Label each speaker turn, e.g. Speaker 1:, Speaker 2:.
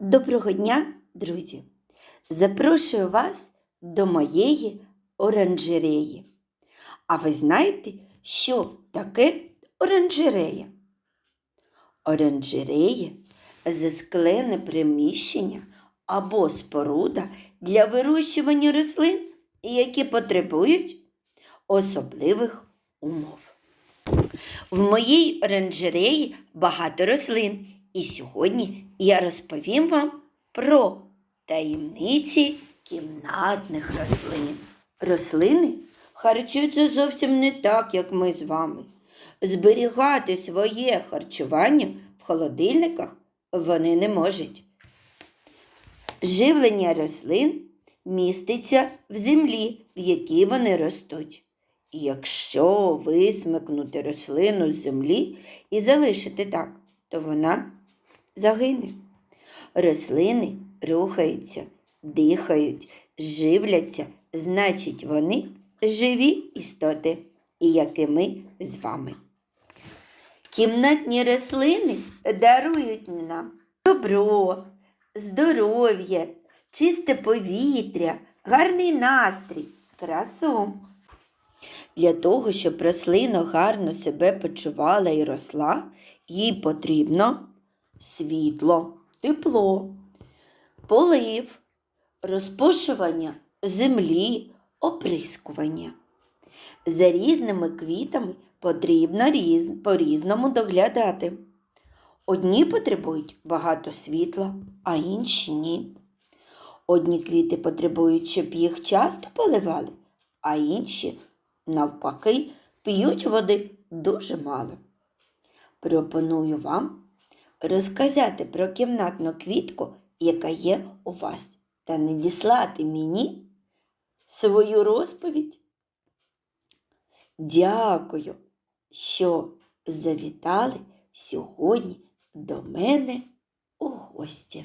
Speaker 1: Доброго дня, друзі! Запрошую вас до моєї оранжереї. А ви знаєте, що таке оранжерея? Оранжерея засклене приміщення або споруда для вирощування рослин, які потребують особливих умов. В моїй оранжереї багато рослин, і сьогодні я розповім вам про таємниці кімнатних рослин. Рослини харчуються зовсім не так, як ми з вами. Зберігати своє харчування в холодильниках вони не можуть. Живлення рослин міститься в землі, в якій вони ростуть. І якщо висмикнути рослину з землі і залишити так, то вона загине. Рослини рухаються, дихають, живляться, значить, вони живі істоти, і як і ми з вами. Кімнатні рослини дарують нам добро, здоров'я, чисте повітря, гарний настрій, красу. Для того, щоб рослина гарно себе почувала і росла, їй потрібно світло, тепло, полив, розпошування землі, оприскування. За різними квітами потрібно різ... по-різному доглядати. Одні потребують багато світла, а інші ні. Одні квіти потребують, щоб їх часто поливали, а інші, навпаки, п'ють води дуже мало. Пропоную вам розказати про кімнатну квітку, яка є у вас, та надіслати мені свою розповідь. Дякую, що завітали сьогодні до мене у гості.